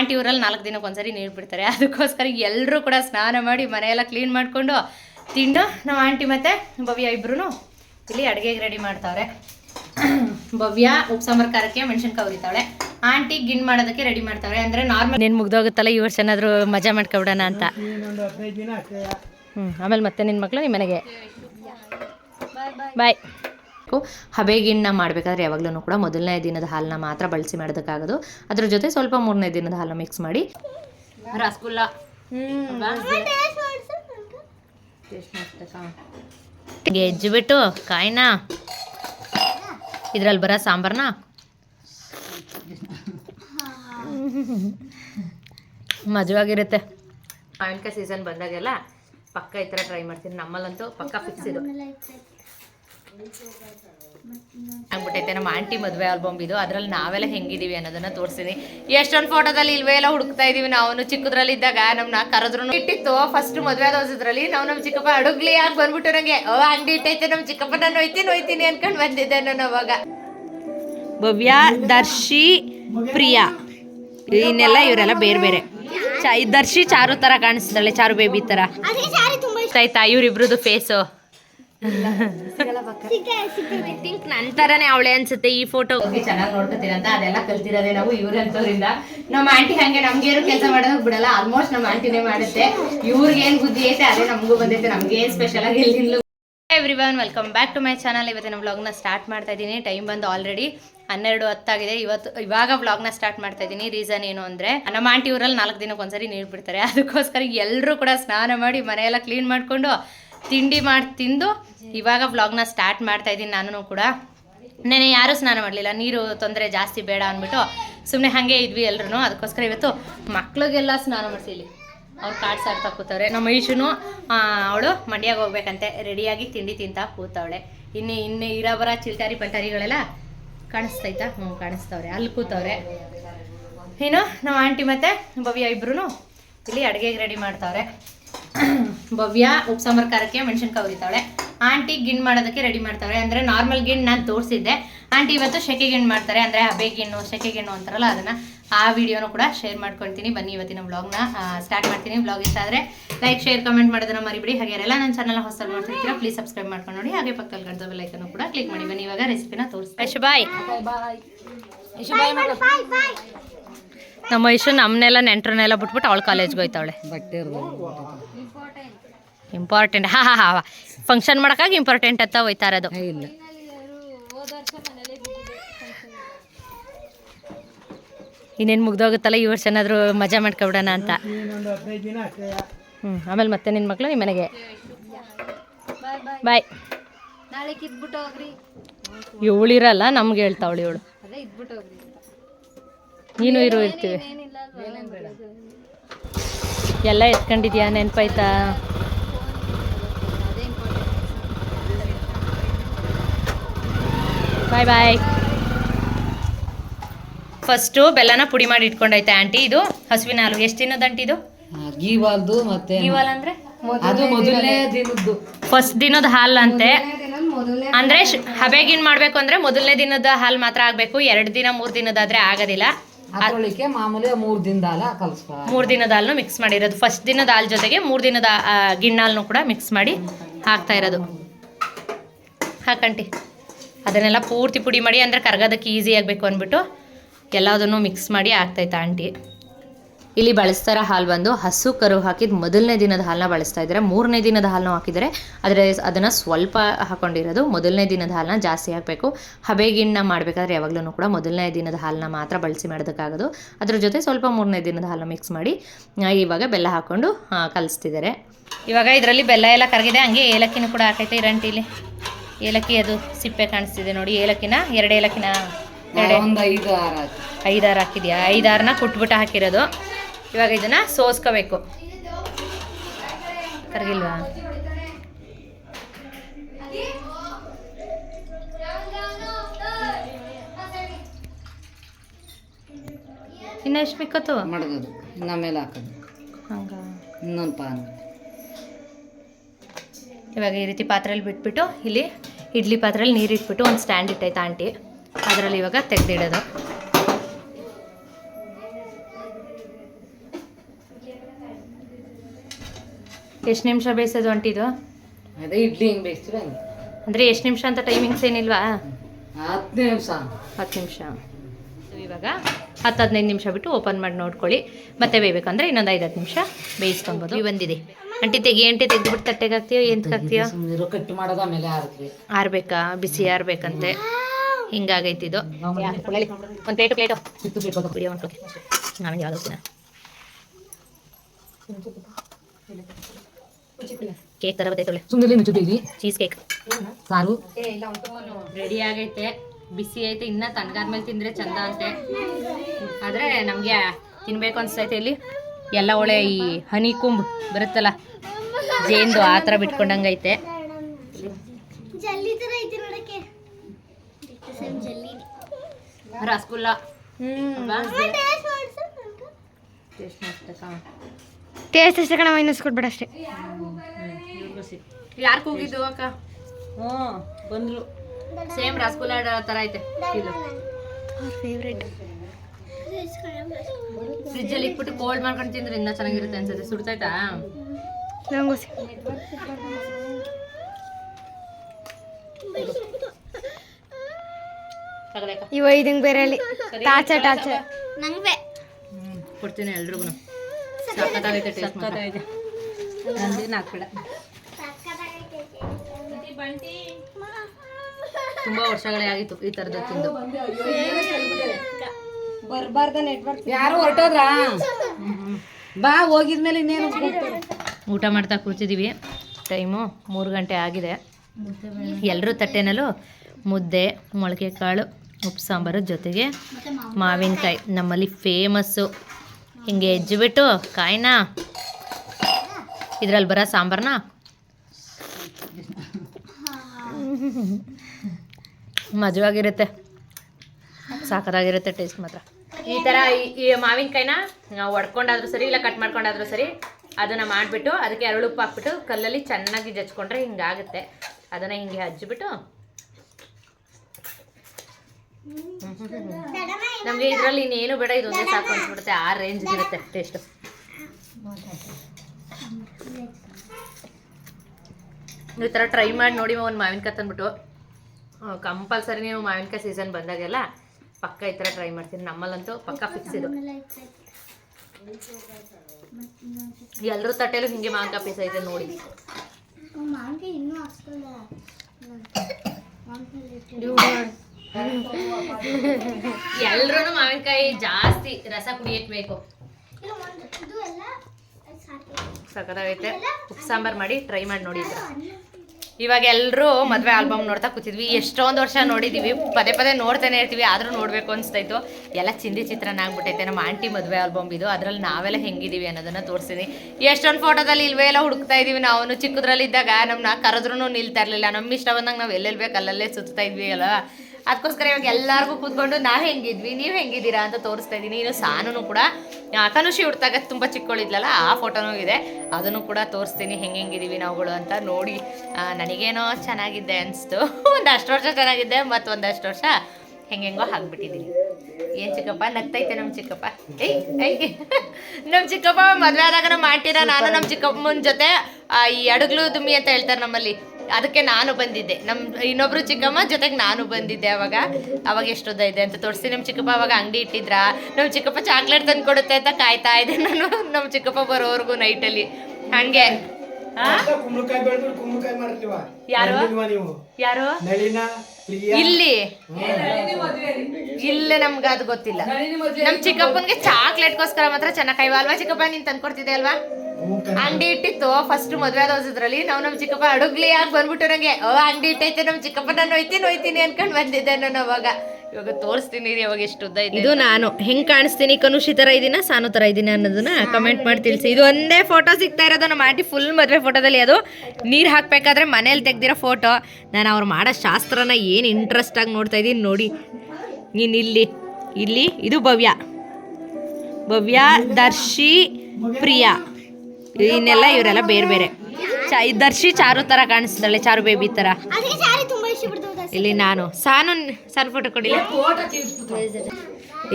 Aunty ಊರಲ್ಲಿ ನಾಲ್ಕು ದಿನಕ್ಕೆ ಒಂದ್ಸರಿ ನೀರು ಬಿಡ್ತಾರೆ. ಅದಕ್ಕೋಸ್ಕರ ಎಲ್ಲರೂ ಕೂಡ ಸ್ನಾನ ಮಾಡಿ ಮನೆಯೆಲ್ಲ ಕ್ಲೀನ್ ಮಾಡಿಕೊಂಡು ತಿಂಡು ನಮ್ಮ ಆಂಟಿ ಮತ್ತು ಭವ್ಯ ಇಬ್ಬರೂ ಇಲ್ಲಿ ಅಡುಗೆಗೆ ರೆಡಿ ಮಾಡ್ತಾವ್ರೆ. ಭವ್ಯ ಉಪ್ಸಾಂಬಾರ್ ಖಾರಕ್ಕೆ ಮೆಣಸಿನ್ಕಾಯಿ ಉರಿತಾವಳೆ ಆಂಟಿ ಗಿಣ್ ಮಾಡೋದಕ್ಕೆ ರೆಡಿ ಮಾಡ್ತಾವ್ರೆ ಅಂದರೆ ನಾರ್ಮಲ್ ನೀನು ಮುಗ್ದೋಗುತ್ತಲ್ಲ ಈ ವರ್ಷ ಏನಾದರೂ ಮಜಾ ಮಾಡ್ಕೊಬಿಡೋಣ ಅಂತ. ಇನ್ನೊಂದು ಹದಿನೈದು ದಿನ ಅಷ್ಟೇ. ಹ್ಞೂ ಆಮೇಲೆ ಮತ್ತೆ ನಿನ್ನ ಮಕ್ಕಳು ನಿಮ್ಮ ಮನೆಗೆ. ಬಾಯ್ ಹಬೆ ಗಿಣ್ಣ ಮಾಡಬೇಕಾದ್ರೆ ಯಾವಾಗಲೂ ಕೂಡ ಮೊದಲನೇ ದಿನದ ಹಾಲನ್ನ ಮಾತ್ರ ಬಳಸಿ ಮಾಡೋದಕ್ಕಾಗೋದು. ಅದ್ರ ಜೊತೆ ಸ್ವಲ್ಪ ಮೂರನೇ ದಿನದ ಹಾಲನ್ನ ಮಿಕ್ಸ್ ಮಾಡಿ. ರಸಗುಲ್ಲ. ಗೆಜ್ಜಿಬಿಟ್ಟು ಕಾಯಿನ. ಇದ್ರಲ್ಲಿ ಬರೋ ಸಾಂಬಾರ್ನ. ಮಜವಾಗಿರುತ್ತೆ. ಮಾವಿನಕಾಯಿ ಸೀಸನ್ ಬಂದಾಗೆಲ್ಲ ಪಕ್ಕ ಈ ಥರ ಟ್ರೈ ಮಾಡ್ತೀನಿ. ನಮ್ಮಲ್ಲಂತೂ ಪಕ್ಕ ಫಿಕ್ಸ್ ಇದು. ಆಗ್ಬಿಟ್ಟೈತೆ ನಮ್ಮ ಆಂಟಿ ಮದುವೆ ಆಲ್ಬಮ್ ಇದು. ಅದ್ರಲ್ಲಿ ನಾವೆಲ್ಲ ಹೆಂಗಿದೀವಿ ಅನ್ನೋದನ್ನ ತೋರಿಸ್ತೀನಿ ಎಷ್ಟೊಂದು ಫೋಟೋದಲ್ಲಿ ಇಲ್ವೇ ಎಲ್ಲ ಹುಡುಕ್ತಾ ಇದೀವಿ ನಾವು. ಚಿಕ್ಕದ್ರಲ್ಲಿ ಇದ್ದಾಗ ನಮ್ನ ಕರೆದ್ರು ಇಟ್ಟಿತ್ತು. ಫಸ್ಟ್ ಮದುವೆ ಆದ್ರಲ್ಲಿ ನಾವು ನಮ್ ಚಿಕ್ಕಪ್ಪ ಅಡುಗ್ಲಿ ಯಾಕೆ ಬಂದ್ಬಿಟ್ಟು ನಂಗೆ. ಓ ಅಂಗಡಿ ಇಟ್ಟೈತೆ ನಮ್ ಚಿಕ್ಕಪ್ಪ ನಾನು ಹೋಯ್ತೀನಿ ಹೋಯ್ತೀನಿ ಅನ್ಕೊಂಡು ಬಂದಿದ್ದೆ ನಾನು ಅವಾಗ. ಭವ್ಯ ದರ್ಶಿ ಪ್ರಿಯಾ. ಇನ್ನೆಲ್ಲ ಇವರೆಲ್ಲ ಬೇರೆ ಬೇರೆ. ದರ್ಶಿ ಚಾರು ತರ ಕಾಣಿಸ್ತಾಳೆ ಚಾರು ಬೇಬಿ ತರ. ಆಯ್ತಾ ಇವ್ರಿಬ್ರದ್ದು ಫೇಸು ಥಿಂಕ್ ನಂತರನೇ ಅವಳೆ ಅನ್ಸುತ್ತೆ ಈ ಫೋಟೋ ಚೆನ್ನಾಗಿ ನೋಡ್ಕೋತೀರ ಅಂತ? ಅದೆಲ್ಲ ಕಲ್ತಿರೋದೇ ನಾವು ಇವ್ರಂತವ್ರಿಂದ ನಮ್ಮ ಆಂಟಿ ಹಂಗೆ ನಮ್ಗೆ ಏನು ಕೆಲಸ ಮಾಡೋದಕ್ಕೆ ಬಿಡಲ್ಲ ಆಲ್ಮೋಸ್ಟ್ ನಮ್ಮ ಆಂಟಿನೇ ಮಾಡುತ್ತೆ. ಇವ್ರಿಗೆ ಏನ್ ಬುದ್ಧಿ ಐತೆ ಅದೇ ನಮಗೂ ಬಂದೈತೆ. ನಮ್ಗೆ ಏನು ಸ್ಪೆಷಲ್ ಆಗಿ ಎಲ್ಲಿಂದಲೂ every one welcome back to my channel ಇವತ್ತಿನ ವ್ಲಾಗ್ನ ಸ್ಟಾರ್ಟ್ ಮಾಡ್ತಾ ಇದ್ದೀನಿ. ಟೈಮ್ ಬಂದು ಆಲ್ರೆಡಿ ಹನ್ನೆರಡು ಹತ್ತಾಗಿದೆ. ಇವತ್ತು ಇವಾಗ ವ್ಲಾಗ್ನ ಸ್ಟಾರ್ಟ್ ಮಾಡ್ತಾ ಇದ್ದೀನಿ. ರೀಸನ್ ಏನು ಅಂದರೆ ನಮ್ಮ ಆಂಟಿ ಊರಲ್ಲಿ ನಾಲ್ಕು ದಿನಕ್ಕೆ ಒಂದ್ಸರಿ ನೀರು ಬಿಡ್ತಾರೆ. ಅದಕ್ಕೋಸ್ಕರ ಎಲ್ಲರೂ ಕೂಡ ಸ್ನಾನ ಮಾಡಿ ಮನೆಯೆಲ್ಲ ಕ್ಲೀನ್ ಮಾಡಿಕೊಂಡು ತಿಂಡಿ ಮಾಡಿ ತಿಂದು ಇವಾಗ ವ್ಲಾಗ್ನ ಸ್ಟಾರ್ಟ್ ಮಾಡ್ತಾ ಇದ್ದೀನಿ ನಾನು ಕೂಡ. ನೆನೆ ಯಾರೂ ಸ್ನಾನ ಮಾಡಲಿಲ್ಲ. ನೀರು ತೊಂದರೆ ಜಾಸ್ತಿ ಬೇಡ ಅಂದ್ಬಿಟ್ಟು ಸುಮ್ಮನೆ ಹಾಗೆ ಇದ್ವಿ ಎಲ್ಲರೂ ಅದಕ್ಕೋಸ್ಕರ ಇವತ್ತು ಮಕ್ಳಿಗೆಲ್ಲ ಸ್ನಾನ ಮಾಡಿಸಿಲಿ ಅವ್ರು ಕಾರ್ಡ್ಸ್ ಆಡ್ತಾ ಕೂತವ್ರೆ. ನಮ್ಮ ಮಹಿಷನು ಅವಳು ಮಂಡ್ಯಾಗ ಹೋಗ್ಬೇಕಂತೆ. ರೆಡಿಯಾಗಿ ತಿಂಡಿ ತಿಂತಾ ಕೂತವಳೆ. ಇನ್ನು ಇನ್ನು ಇರಬರ ಚಿಲ್ತಾರಿ ಪಲ್ಟಾರಿಗಳೆಲ್ಲ ಕಾಣಿಸ್ತೈತಾ ಹ್ಞೂ, ಕಾಣಿಸ್ತವ್ರೆ. ಅಲ್ಲಿ ಕೂತವ್ರೆ. ಏನು, ನಮ್ಮ ಆಂಟಿ ಮತ್ತು ಭವ್ಯ ಇಬ್ರು ಇಲ್ಲಿ ಅಡುಗೆಗೆ ರೆಡಿ ಮಾಡ್ತಾವ್ರೆ. ಭವ್ಯ ಉಪ್ಸಾಂಬಾರ್ ಖಾರಕ್ಕೆ ಮೆಣಸಿನ್ಕಾಯಿ ಉರಿತಾವಳೆ ಆಂಟಿ ಗಿಣ್ಣು ಮಾಡೋದಕ್ಕೆ ರೆಡಿ ಮಾಡ್ತಾರೆ ಅಂದರೆ ನಾರ್ಮಲ್ ಗಿಣ್ಣು ನಾನು ತೋರಿಸಿದ್ದೆ. ಆಂಟಿ ಇವತ್ತು ಶೆಕೆ ಗಿಣ್ಣು ಮಾಡ್ತಾರೆ. ಅಂದರೆ ಹಬೆ ಗಿಣ್ಣು ಶೆಕೆ ಗಿಣ್ಣು ಅಂತಾರಲ್ಲ ಅದನ್ನು ಆ ವಿಡಿಯೋನು ಕೂಡ ಶೇರ್ ಮಾಡ್ಕೊಳ್ತೀನಿ ಬನ್ನಿ ಇವತ್ತಿನ ವ್ಲಾಗ್ನ ಸ್ಟಾರ್ಟ್ ಮಾಡ್ತೀನಿ. ಬ್ಲಾಗ್ ಇಷ್ಟ ಆದರೆ ಲೈಕ್ ಶೇರ್ ಕಮೆಂಟ್ ಮಾಡೋದನ್ನ ಮರಿಬಿಡಿ. ಹಾಗೆ ಎಲ್ಲ ನನ್ನ ಚಾನಲ್ ಹೊಸ ನೋಡ್ತಿರ್ತೀರಾ ಪ್ಲೀಸ್ ಸಬ್ಸ್ಕ್ರೈಬ್ ಮಾಡ್ಕೊಂಡು ನೋಡಿ. ಹಾಗೆ ಪಕ್ಕದಲ್ಲಿ ಗಡ್ಡ ಬೆಲ್ಲೈಕನ್ನು ಕೂಡ ಕ್ಲಿಕ್ ಮಾಡಿ. ಬನ್ನಿ ಇವಾಗ ರೆಸಿಪಿನ ತೋರಿಸ್ತೀನಿ. ಬಾಯ್. ನಮ್ಮ ಇಶು ನಮ್ಮನ್ನೆಲ್ಲ ನೆಂಟ್ರನ್ನೆಲ್ಲ ಬಿಟ್ಬಿಟ್ಟು ಅವಳು ಕಾಲೇಜ್ಗೆ ಹೋಯ್ತಾವಳೆ. ಇಂಪಾರ್ಟೆಂಟ್ ಹಾ ಹಾ ಹಾ. ಫಂಕ್ಷನ್ ಮಾಡೋಕ್ಕಾಗಿ ಇಂಪಾರ್ಟೆಂಟ್ ಅಂತ ಹೋಯ್ತಾ ಅದು. ಇಲ್ಲ. ಇನ್ನೇನು ಮುಗ್ದೋಗುತ್ತಲ್ಲ ಈ ವರ್ಷ ಏನಾದರೂ ಮಜಾ ಮಾಡ್ಕೊಬಿಡೋಣ ಅಂತ. ಹ್ಞೂ ಆಮೇಲೆ ಮತ್ತೆ ನಿನ್ನ ಮಕ್ಕಳು ನಿಮ್ಮ ಮನೆಗೆ. ಬಾಯ್ ನಾಳೆ ಇರಲ್ಲ ಇವಳಿರಲ್ಲ ನಮ್ಗೆ ಹೇಳ್ತಾವಳು ಇವಳು. ಅದೇ ಇದ್ಬಿಟ್ಟು ಹೋಗ್ರಿ ನೀನು ಇರು ಇರ್ತೀವಿ. ಏನಿಲ್ಲ ಎಲ್ಲ ಎತ್ಕೊಂಡಿದ್ಯಾ ನೆನಪಾಯ್ತಾ ಅದೇ ಇಂಪಾರ್ಟೆಂಟ್ ಬಾಯ್ ಬಾಯ್ ಫಸ್ಟು ಬೆಲ್ಲನ ಪುಡಿ ಮಾಡಿ ಇಟ್ಕೊಂಡೈತೆ ಆಂಟಿ. ಇದು ಹಸುವಿನ ಹಾಲು. ಎಷ್ಟು ದಿನದ ಆಂಟಿ ಇದು? ಗೀವಾಲ್ದು ಮತ್ತೆ ಗೀವಾಲ್ ಅಂದ್ರೆ? ಅದು ಮೊದಲನೇ ದಿನದ್ದು. ಫಸ್ಟ್ ದಿನದ ಹಾಲ್ ಅಂತೆ. ಅಂದ್ರೆ ಹಬೆಗಿನ್ ಮಾಡ್ಬೇಕು ಅಂದ್ರೆ ಮೊದಲನೇ ದಿನದ ಹಾಲ್ ಮಾತ್ರ ಆಗ್ಬೇಕು. ಎರಡು ದಿನ ಮೂರ್ ದಿನದಾದ್ರೆ ಆಗೋದಿಲ್ಲ. ಹಾಕೊಳ್ಳಿಕ್ಕೆ ಮಾಮೂಲಿ ಮೂರ್ ದಿನದ ಹಾಲ ಕಲಸ್ಕೊ. ಮೂರ್ ದಿನದ ಹಾಲ್ನು ಮಿಕ್ಸ್ ಮಾಡಿರೋದು. ಫಸ್ಟ್ ದಿನದ ಹಾಲ್ ಜೊತೆಗೆ ಮೂರ್ ದಿನದ ಗಿಣ್ಣಾಲ್ನು ಕೂಡ ಮಿಕ್ಸ್ ಮಾಡಿ ಹಾಕ್ತಾ ಇರೋದು. ಹಾಕಂಟಿ. ಅದನ್ನೆಲ್ಲ ಪೂರ್ತಿ ಪುಡಿ ಮಾಡಿ ಅಂದರೆ ಕರ್ಗೋದಕ್ಕೆ ಈಸಿ ಆಗಬೇಕು ಅಂದ್ಬಿಟ್ಟು ಎಲ್ಲದನ್ನು ಮಿಕ್ಸ್ ಮಾಡಿ ಹಾಕ್ತೈತೆ ಆಂಟಿ. ಇಲ್ಲಿ ಬಳಸ್ತಾರ ಹಾಲು ಬಂದು ಹಸು ಕರು ಹಾಕಿದ ಮೊದಲನೇ ದಿನದ ಹಾಲನ್ನ ಬಳಸ್ತಾ ಇದ್ದಾರೆ. ಮೂರನೇ ದಿನದ ಹಾಲನ್ನು ಹಾಕಿದರೆ ಆದರೆ ಅದನ್ನು ಸ್ವಲ್ಪ ಹಾಕೊಂಡಿರೋದು ಮೊದಲನೇ ದಿನದ ಹಾಲನ್ನ ಜಾಸ್ತಿ ಹಾಕಬೇಕು. ಹಬೆಗಿಣ್ಣ ಮಾಡಬೇಕಾದ್ರೆ ಯಾವಾಗಲೂ ಕೂಡ ಮೊದಲನೇ ದಿನದ ಹಾಲನ್ನ ಮಾತ್ರ ಬಳಸಿ ಮಾಡೋದಕ್ಕಾಗೋದು. ಅದ್ರ ಜೊತೆ ಸ್ವಲ್ಪ ಮೂರನೇ ದಿನದ ಹಾಲನ್ನ ಮಿಕ್ಸ್ ಮಾಡಿ ಇವಾಗ ಬೆಲ್ಲ ಹಾಕ್ಕೊಂಡು ಕಲಿಸ್ತಿದ್ದಾರೆ. ಇವಾಗ ಇದರಲ್ಲಿ ಬೆಲ್ಲ ಎಲ್ಲ ಕರಗಿದೆ. ಹಂಗೆ ಏಲಕ್ಕಿನೂ ಕೂಡ ಹಾಕೈತೆ. ಇರಂಟಿಲಿ ಏಲಕ್ಕಿ ಅದು ಸಿಪ್ಪೆ ಕಾಣಿಸ್ತಿದೆ ನೋಡಿ ಏಲಕ್ಕಿನ ಎರಡು ಏಲಕ್ಕಿನ ಒಂದು ಐದು ಆರು ಐದಾರು ಹಾಕಿದ್ಯಾ? ಐದಾರನ್ನ ಕುಟ್ಬಿಟ್ಟು ಹಾಕಿರೋದು. ಇವಾಗ ಇದನ್ನ ಸೋಸ್ಕೋಬೇಕು. ಕರಗಿಲ್ವಾ? ಇನ್ನ ಎಷ್ಟು ಮಿಕ್ಕತ್ತು ಮಡಗೋದು ಇನ್ನ ಮೇಲೆ ಹಾಕೋದು. ಹಂಗ? ಇನ್ನೊಂದು ಪಾನ್. ಇವಾಗ ಈ ರೀತಿ ಪಾತ್ರೆಯಲ್ಲಿ ಬಿಟ್ಬಿಟ್ಟು ಇಲ್ಲಿ ಇಡ್ಲಿ ಪಾತ್ರೆಯಲ್ಲಿ ನೀರು ಇಟ್ಬಿಟ್ಟು ಒಂದು ಸ್ಟ್ಯಾಂಡ್ ಇಟ್ಟೈತೆ ಆಂಟಿ. ಅದರಲ್ಲಿ ಇವಾಗ ತೆಗೆದಿಡೋದು. ಎಷ್ಟು ನಿಮಿಷ ಬೇಯಿಸೋದು ಅಂಟಿದು ಅದೇ ಇಡ್ಲಿ ಹಿಂಗೆ ಬೇಯಿಸ್ತೀರ ಅಂದರೆ ಎಷ್ಟು ನಿಮಿಷ ಅಂತ ಟೈಮಿಂಗ್ಸ್ ಏನಿಲ್ವಾ? ಹತ್ತು ನಿಮಿಷ. ಹತ್ತು ನಿಮಿಷ. ಇವಾಗ ಹತ್ತು ಹದಿನೈದು ನಿಮಿಷ ಬಿಟ್ಟು ಓಪನ್ ಮಾಡಿ ನೋಡ್ಕೊಳ್ಳಿ. ಮತ್ತೆ ಬೇಯಬೇಕಂದ್ರೆ ಇನ್ನೊಂದು ಐದು ಹತ್ತು ನಿಮಿಷ ಬೇಯಿಸ್ಕೊಬೋದು. ಬಂದಿದೆ ಅಂಟಿ ತೆಗಿ ಅಂಟಿ ತೆಗೆದ್ಬಿಟ್ಟು ತಟ್ಟೆಗೆ ಹಾಕ್ತೀಯೋ ಎಂತ ಹಾಕ್ತೀಯೋ? ಸುಮ್ಮನೆ ಕಟ್ ಮಾಡೋದು ಆಮೇಲೆ ಆರುತ್ತೆ ಆರ್ಬೇಕಾ? ಬಿಸಿ ಆರ್ಬೇಕಂತೆ. ಹಿಂಗಾಗೈತಿ ಇದು. ಒಂದು ಪ್ಲೇಟು ಪ್ಲೇಟು. ಕಿತ್ತು ಬೇಕು ವಿಡಿಯೋ ಒಂದು ನನಗೆ ಯಾವ್ದು ಕೇಕ್ ತರ ಬರ್ತೈತೆ ಸುಮ್ಮನೆ ನುಚ್ಚುತ್ತೀವಿ ಚೀಸ್ ಕೇಕ್. ಸಾರು. ರೆಡಿ ಆಗೈತೆ. ಬಿಸಿ ಐತೆ ಇನ್ನ ತಣ್ಣಗಾದ್ಮೇಲೆ ತಿಂದ್ರೆ ಚಂದ ಅಂತೆ. ಆದ್ರೆ ನಮ್ಗೆ ತಿನ್ಬೇಕು ಅನ್ಸೈತೆ ಇಲ್ಲಿ. ಎಲ್ಲ ಒಳ್ಳೆ ಈ ಹನಿ ಕುಂಬ್ ಬರುತ್ತಲ್ಲ ಜೇನ್ದು ಆ ಥರ ಬಿಟ್ಕೊಂಡಂಗೈತೆ ರಸಗುಲ್ಲ. ಟೇಸ್ಟ್ ಅಷ್ಟೇ ಕಣ. ಮೈನಸ್ ಕೊಡ್ಬೇಡ ಅಷ್ಟೇ. ಯಾರು ಕೂಗಿದ್ದು ಅಕ್ಕ? ಹ್ಞೂ ಬಂದರು ಸೇಮ್ ರಸಗುಲ್ಲ ತರ ಐತೆ. ಇದು. ಫೇವ್ರೆಟ್ ಫ್ರಿಜ್ ಅಲ್ಲಿ ಇಟ್ಬಿಟ್ಟು ಕೋಲ್ಡ್ ಮಾಡ್ಕೊಂಡು ತಿಂದ್ರೆ ಇನ್ನೂ ಚೆನ್ನಾಗಿರುತ್ತೆ ಅನ್ಸುತ್ತೆ. ಸುಡ್ತೈತಾ ನಂಗೂ ಇವ ಇದಂಗ್ ಬೇರೆ ಅಲ್ಲಿ. ಟಾಚ ಟಾಚ ನಂಗೆ. ಕೊಡ್ತೀನಿ ಎಲ್ರಿಗೂ. ಸಕ್ಕತ್ತಾಗೈತೆ ಟೇಸ್ಟ್ ಮಾತ್ರ. ನಂದೇನು ಹಾಕ್ಬೇಡ. ತುಂಬಾ ವರ್ಷಗಳೇ ಆಗಿತ್ತು ಈ ತರದ ತಿಂದು ಯಾರು ಹೊರಟೋದ್ರಾ? ಬಾ ಹೋಗಿದ್ಮೇಲೆ ಇನ್ನೇನು ಊಟ ಮಾಡ್ತಾ ಕೂತಿದ್ದೀವಿ ಟೈಮು ಮೂರು ಗಂಟೆ ಆಗಿದೆ. ಎಲ್ಲರೂ ತಟ್ಟೆನಲ್ಲೂ? ಮುದ್ದೆ ಮೊಳಕೆ ಕಾಳು ಉಪ್ಪು ಸಾಂಬಾರು ಜೊತೆಗೆ ಮಾವಿನಕಾಯಿ. ನಮ್ಮಲ್ಲಿ ಫೇಮಸ್ಸು ಹಿಂಗೆ ಹೆಜ್ಜಿಬಿಟ್ಟು ಕಾಯಿನ? ಇದ್ರಲ್ಲಿ ಬರೋ ಸಾಂಬಾರನ್ನ ಮಜವಾಗಿರುತ್ತೆ. ಸಾಕದಾಗಿರುತ್ತೆ ಟೇಸ್ಟ್ ಮಾತ್ರ. ಈ ಥರ ಈ- ಮಾವಿನಕಾಯಿನ ನಾವು ಒಡ್ಕೊಂಡಾದ್ರೂ ಸರಿ, ಇಲ್ಲ ಕಟ್ ಮಾಡ್ಕೊಂಡಾದ್ರೂ ಸರಿ, ಅದನ್ನು ಮಾಡಿಬಿಟ್ಟು ಅದಕ್ಕೆ ಎರಡು ಉಪ್ಪು ಹಾಕ್ಬಿಟ್ಟು ಕಲ್ಲಲ್ಲಿ ಚೆನ್ನಾಗಿ ಜಚ್ಕೊಂಡ್ರೆ ಹಿಂಗಾಗುತ್ತೆ. ಅದನ್ನು ಹಿಂಗೆ ಹಚ್ಚಿಬಿಟ್ಟು ನಮಗೆ ಇದರಲ್ಲಿ ಇನ್ನೇನು ಬೇಡ, ಇದೊಂದೇ ಸಾಕು ಅನ್ಸ್ಬಿಡುತ್ತೆ. ಆ ರೇಂಜ್ ಇರುತ್ತೆ ಟೇಸ್ಟ್ ಈ ಥರ ಟ್ರೈ ಮಾಡಿ ನೋಡಿ ಒಂದು ಮಾವಿನಕಾಯಿ ತಂದ್ಬಿಟ್ಟು. ಕಂಪಲ್ಸರಿ ನೀವು ಮಾವಿನಕಾಯಿ ಸೀಸನ್ ಬಂದಾಗೆಲ್ಲ ಪಕ್ಕ ಈ ಥರ ಟ್ರೈ ಮಾಡ್ತೀನಿ. ನಮ್ಮಲ್ಲಂತೂ ಪಕ್ಕ ಫಿಕ್ಸ್ ಇದು. ಎಲ್ಲರೂ ತಟ್ಟೆಲು ಹಿಂಗೆ ಮಾವಿನಕಾಯಿ ಪೀಸ್ ಐತೆ ನೋಡಿ. ಎಲ್ರು ಮಾವಿನಕಾಯಿ ಜಾಸ್ತಿ ರಸ ಕುಡಿಯಬೇಕು ಬೇಕು ಉಪ್ಪು ಸಾಂಬಾರು ಮಾಡಿ ಟ್ರೈ ಮಾಡಿ ನೋಡಿ ಇವಾಗ ಎಲ್ಲರೂ ಮದುವೆ ಆಲ್ಬಮ್ ನೋಡ್ತಾ ಕೂತಿದ್ವಿ. ಎಷ್ಟೊಂದು ವರ್ಷ ನೋಡಿದ್ದೀವಿ ಪದೇ ಪದೇ ನೋಡ್ತಾನೆ ಇರ್ತೀವಿ. ಆದರೂ ನೋಡಬೇಕು ಅನಿಸ್ತಾಯಿತ್ತು. ಎಲ್ಲ ಚಿಂದಿ ಚಿತ್ರನ ಆಗ್ಬಿಟ್ಟೈತೆ. ನಮ್ಮ ಆಂಟಿ ಮದುವೆ ಆಲ್ಬಮ್ ಇದು. ಅದರಲ್ಲಿ ನಾವೆಲ್ಲ ಹೆಂಗಿದ್ದೀವಿ ಅನ್ನೋದನ್ನು ತೋರಿಸ್ತೀನಿ ಎಷ್ಟೊಂದು ಫೋಟೋದಲ್ಲಿ ಇಲ್ವೇ ಎಲ್ಲ ಹುಡುಕ್ತಾ ಇದ್ದೀವಿ ನಾವು. ಚಿಕ್ಕದ್ರಲ್ಲಿದ್ದಾಗ ನಮ್ಮನ್ನ ಕರೆದ್ರೂ ನಿಲ್ತಾ ಇರಲಿಲ್ಲ. ನಮ್ಮ ಇಷ್ಟ ಬಂದಾಗ ನಾವು ಎಲ್ಲೆಲ್ಲಿ ಬೇಕು ಅಲ್ಲಲ್ಲೇ ಸುತ್ತಾ ಇದ್ವಿ ಅಲ್ಲ ಅದಕ್ಕೋಸ್ಕರ ಇವಾಗ ಎಲ್ಲರಿಗೂ ಕೂತ್ಕೊಂಡು ನಾವು ಹೆಂಗಿದ್ವಿ ನೀವು ಹೆಂಗಿದ್ದೀರಾ ಅಂತ ತೋರಿಸ್ತಾ ಇದ್ದೀನಿ ಇನ್ನು ಸಾನು ಕೂಡ ಆ, ಕನುಷಿ ಹುಡ್ತಾಗ ತುಂಬ ಚಿಕ್ಕವಳಿದ್ಲಲ್ಲ ಆ ಫೋಟೋನೂ ಇದೆ. ಅದನ್ನು ಕೂಡ ತೋರಿಸ್ತೀನಿ ಹೆಂಗೆ ಹೆಂಗಿದ್ದೀವಿ ನಾವುಗಳು ಅಂತ ನೋಡಿ. ನನಗೇನೋ ಚೆನ್ನಾಗಿದ್ದೆ ಅನಿಸ್ತು. ಒಂದಷ್ಟು ವರ್ಷ ಚೆನ್ನಾಗಿದ್ದೆ ಮತ್ತು ಒಂದಷ್ಟು ವರ್ಷ ಹೆಂಗೆಂಗೋ ಹಾಕ್ಬಿಟ್ಟಿದ್ದೀನಿ ಏನು ಚಿಕ್ಕಪ್ಪ ನಗ್ತೈತೆ ನಮ್ಮ ಚಿಕ್ಕಪ್ಪ? ಏಯ್ ಏಯ್. ನಮ್ಮ ಚಿಕ್ಕಪ್ಪ ಮದುವೆ ಆದಾಗ ಆಂಟಿನ ನಾನು ನಮ್ಮ ಚಿಕ್ಕಪ್ಪನ ಜೊತೆ ಈ ಅಡುಗ್ಲು ದುಮ್ಮಿ ಅಂತ ಹೇಳ್ತಾರೆ ನಮ್ಮಲ್ಲಿ. ಅದಕ್ಕೆ ನಾನು ಬಂದಿದ್ದೆ. ನಮ್ಮ ಇನ್ನೊಬ್ರು ಚಿಕ್ಕಮ್ಮ ಜೊತೆಗೆ ನಾನು ಬಂದಿದ್ದೆ ಅವಾಗ. ಅವಾಗ ಎಷ್ಟುದ್ದ ಇದೆ ಅಂತ ತೋರಿಸಿ. ನಮ್ಮ ಚಿಕ್ಕಪ್ಪ ಅವಾಗ ಅಂಗಡಿ ಇಟ್ಟಿದ್ರ? ನಮ್ಮ ಚಿಕ್ಕಪ್ಪ ಚಾಕ್ಲೇಟ್ ತಂದು ಕೊಡುತ್ತೆ ಅಂತ ಕಾಯ್ತಾ ಇದ್ದೆ ನಾನು ನಮ್ಮ ಚಿಕ್ಕಪ್ಪ ಬರೋವರೆಗೂ ನೈಟಲ್ಲಿ ಹಂಗೆ. ಯಾರು? ಯಾರು? ಇಲ್ಲಿ. ಇಲ್ಲ ನಮ್ಗೆ ಅದು ಗೊತ್ತಿಲ್ಲ. ನಮ್ ಚಿಕ್ಕಪ್ಪನ್ಗೆ ಚಾಕ್ಲೇಟ್ಗೋಸ್ಕರ ಮಾತ್ರ ಚೆನ್ನಾಗಿ ಅಲ್ವಾ ಚಿಕ್ಕಪ್ಪ? ನೀನ್ ತಂದ್ಕೊಡ್ತಿದ್ದೆ ಅಲ್ವಾ. ಅಂಗಡಿ ಇಟ್ಟಿತ್ತು. ಫಸ್ಟ್ ಮದ್ವೆ ಆದ ಹೊಸದ್ರಲ್ಲಿ ನಾವು ನಮ್ಮ ಚಿಕ್ಕಪ್ಪ ಅಡುಗ್ಲಿ ಯಾಕೆ ಬಂದ್ಬಿಟ್ಟು ನಂಗೆ ಓ ಅಂಗಡಿ ಇಟ್ಟೈತೆ ನಮ್ ಚಿಕ್ಕಪ್ಪ ನಾನು ಒಯ್ತೀನಿ ಒಯ್ತೀನಿ ಅನ್ಕೊಂಡ್ ಬಂದಿದ್ದೆ ನಾನು ಅವಾಗ. ಇವಾಗ ತೋರಿಸ್ತೀನಿ ರೀ ಅವಾಗ ಎಷ್ಟು ಉದ್ದ ಇದೆ ಇದು ನಾನು. ಹೆಂಗ್ ಕಾಣಿಸ್ತೀನಿ? ಕನುಷಿ ತರ ಇದೀನ ಸಾನು ತರ ಇದೀನಿ ಅನ್ನೋದನ್ನ ಕಮೆಂಟ್ ಮಾಡಿ ತಿಳಿಸಿ ಇದು ಒಂದೇ ಫೋಟೋ ಸಿಗ್ತಾ ಇರೋದು ನಮ್ಮ ಆಂಟಿ ಫುಲ್ ಮದುವೆ ಫೋಟೋದಲ್ಲಿ ಅದು. ನೀರು ಹಾಕ್ಬೇಕಾದ್ರೆ ಮನೇಲಿ ತೆಗ್ದಿರೋ ಫೋಟೋ ನಾನು ಅವ್ರು ಮಾಡೋ ಶಾಸ್ತ್ರನ ಏನು ಇಂಟ್ರೆಸ್ಟ್ ಆಗಿ ನೋಡ್ತಾ ಇದ್ದೀನಿ ನೋಡಿ. ನೀನು ಇಲ್ಲಿ ಇಲ್ಲಿ. ಇದು ಭವ್ಯ. ಭವ್ಯ ದರ್ಶಿ ಪ್ರಿಯಾ. ಇನ್ನೆಲ್ಲ ಇವರೆಲ್ಲ ಬೇರೆ ಬೇರೆ. ಚಾ ದರ್ಶಿ ಚಾರು ತರ ಕಾಣಿಸ್ತಾಳೆ ಚಾರು ಬೇಬಿ ತರ. ಅದಕ್ಕೆ ಸಾರಿ ತುಂಬಾ ಇಷ್ಟ ಬಿಡ್ತದೆ ಇಲ್ಲಿ ನಾನು. ಸಾನು ಸರ್ ಫೋಟೋ ಕೊಡಿ.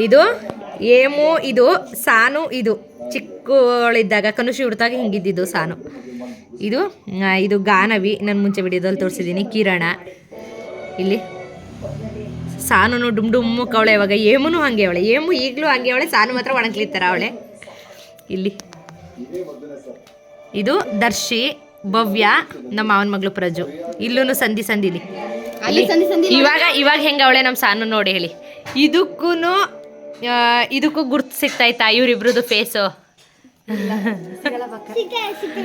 ಇದು ಏಮು ಇದು ಸಾನು ಇದು ಚಿಕ್ಕವಳಿದ್ದಾಗ ಕನುಷಿ ಹುಡ್ತಾಗ ಹಿಂಗಿದ್ದಿದ್ದು ಸಾನು. ಇದು ಇದು ಗಾನವಿ ನಾನು ಮುಂಚೆ ವಿಡಿಯೋದಲ್ಲಿ ತೋರಿಸಿದ್ದೀನಿ ಕಿರಣ. ಇಲ್ಲಿ ಸಾನು ಡುಮ್ ಡುಮ್ಮು ಕವಳೆ ಇವಾಗ ಏಮುನು ಹಂಗೆ ಅವಳೆ. ಏಮು ಈಗಲೂ ಹಂಗೆ ಅವಳೆ ಸಾನು ಮಾತ್ರ ಒಣಗ್ಲಿತ್ತಾರ ಅವಳೆ. ಇಲ್ಲಿ. ಇದು ದರ್ಶಿ ಭವ್ಯ ನಮ್ಮ ಮಾವನ ಮಗಳು ಪ್ರಜು. ಇಲ್ಲೂ. ಸಂಧಿ ಸಂಧಿಲಿ ಇವಾಗ ಇವಾಗ ಹೆಂಗ ಅವಳೆ ನಮ್ಮ ಸಾನು ನೋಡಿ ಹೇಳಿ. ಇದಕ್ಕೂ ಇದಕ್ಕೂ ಗುರ್ತು ಸಿಗ್ತಾಯ್ತಾ ಇವ್ರಿಬ್ರದ್ದು ಫೇಸು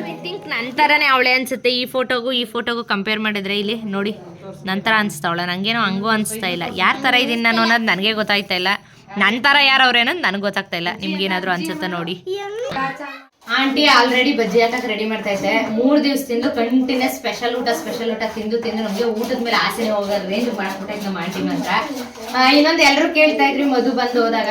ಐ ಥಿಂಕ್ ನಂತರನೇ ಅವಳೆ ಅನ್ಸುತ್ತೆ. ಈ ಫೋಟೋಗೂ ಈ ಫೋಟೋಗೂ ಕಂಪೇರ್ ಮಾಡಿದ್ರೆ ಇಲ್ಲಿ ನೋಡಿ ನಂತರ ಅನ್ಸ್ತಾವಳ ನಂಗೇನೋ ಹಂಗೂ ಅನಿಸ್ತಾ ಇಲ್ಲ. ಯಾರ ಥರ ಇದೀನಿ ನಾನು ಅನ್ನೋದು ನನಗೆ ಗೊತ್ತಾಗ್ತಾ ಇಲ್ಲ. ನನ್ನ ಥರ ಯಾರು ಅವ್ರೇನೋ ನನಗೆ ಗೊತ್ತಾಗ್ತಾ ಇಲ್ಲ. ನಿಮ್ಗೇನಾದ್ರೂ ಅನ್ಸುತ್ತೆ ನೋಡಿ. ಆಂಟಿ ಆಲ್ರೆಡಿ ಬಜ್ಜಿ ಹಾಕಕ್ ರೆಡಿ ಮಾಡ್ತಾ ಇದ್ದೆ. ಮೂರ್ ತಿಂದು ಕಂಟಿನ್ಯೂಸ್ ಸ್ಪೆಷಲ್ ಊಟ ಸ್ಪೆಷಲ್ ಊಟ ತಿಂದು ತಿಂದು ನಮಗೆ ಊಟದ ಮೇಲೆ ಆಸೆನೇ ಹೋಗೋದು ರೇಂಜ್ ಮಾಡ್ಬಿಟ್ಟೈತೆ ನಮ್ಮ ಆಂಟಿ ಮಾತ್ರ. ಇನ್ನೊಂದು ಎಲ್ರು ಕೇಳ್ತಾ ಇದ್ರಿ, ಮಧು ಬಂದು ಹೋದಾಗ.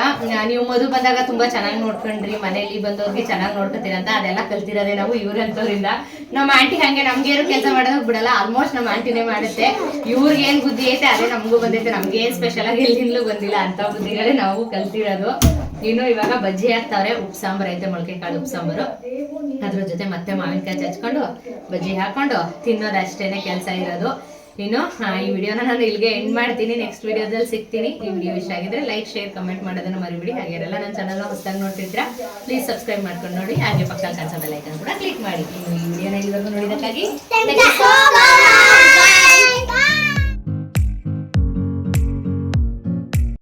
ನೀವು ಮಧು ಬಂದಾಗ ತುಂಬಾ ಚೆನ್ನಾಗಿ ನೋಡ್ಕೊಂಡ್ರಿ ಮನೆಯಲ್ಲಿ ಬಂದೋರ್ಗೆ ಚೆನ್ನಾಗಿ ನೋಡ್ಕೊತೀರ ಅಂತ ಅದೆಲ್ಲ ಕಲ್ತಿರೋದೇ ನಾವು ಇವ್ರಂತವ್ರಿಂದ. ನಮ್ಮ ಆಂಟಿ ಹಂಗೆ ನಮ್ಗೇನು ಕೆಲಸ ಮಾಡೋದಕ್ಕೆ ಬಿಡಲ್ಲ ಆಲ್ಮೋಸ್ಟ್ ನಮ್ಮ ಆಂಟಿನೇ ಮಾಡುತ್ತೆ. ಇವ್ರಿಗೆ ಏನ್ ಬುದ್ಧಿ ಐತೆ, ಅದೇ ನಮಗೂ ಬಂದೈತೆ. ನಮ್ಗೆ ಏನ್ ಸ್ಪೆಷಲ್ ಆಗಿ ಎಲ್ಲಿಂದಲೂ ಬಂದಿಲ್ಲ ಅಂತ ಬುದ್ಧಿಗಳೇ ನಾವು ಕಲ್ತಿರೋದು. ಇನ್ನು ಇವಾಗ ಬಜ್ಜಿ ಹಾಕ್ತಾವ್ರೆ, ಉಪ್ಪು ಸಾಂಬಾರ್ ಐತೆ ಮೊಳಕೆ ಕಾಳು ಉಪ್ಪು ಸಾಂಬಾರು. ಅದ್ರ ಜೊತೆ ಮತ್ತೆ ಮಾವಿನಕಾಯಿ ಚಚ್ಕೊಂಡು ಬಜ್ಜಿ ಹಾಕೊಂಡು ತಿನ್ನೋದು ಅಷ್ಟೇನೆ ಕೆಲಸ ಇರೋದು. ಇನ್ನು ಈ ವಿಡಿಯೋನ ನಾನು ಇಲ್ಲಿಗೆ ಎಂಡ್ ಮಾಡ್ತೀನಿ. ನೆಕ್ಸ್ಟ್ ವಿಡಿಯೋದಲ್ಲಿ ಸಿಗ್ತೀನಿ. ಈ ವಿಡಿಯೋ ಇಷ್ಟ ಆಗಿದ್ರೆ ಲೈಕ್ ಶೇರ್ ಕಮೆಂಟ್ ಮಾಡೋದನ್ನ ಮರಿಬಿಡಿ. ಹಾಗೆ ಎಲ್ಲ ನನ್ನ ಚಾನಲ್ನ ಹೊಸದಾಗಿ ನೋಡ್ತಿದ್ರ ಪ್ಲೀಸ್ ಸಬ್ಸ್ಕ್ರೈಬ್ ಮಾಡ್ಕೊಂಡು ನೋಡಿ. ಹಾಗೆ ಪಕ್ಕ ಕಾಣಿಸೋ ಐಕನ್ ಕೂಡ ಕ್ಲಿಕ್ ಮಾಡಿ. ಈ ವಿಡಿಯೋನ ಇಲ್ಲಿವರೆಗೂ ನೋಡಿದಕ್ಕಾಗಿ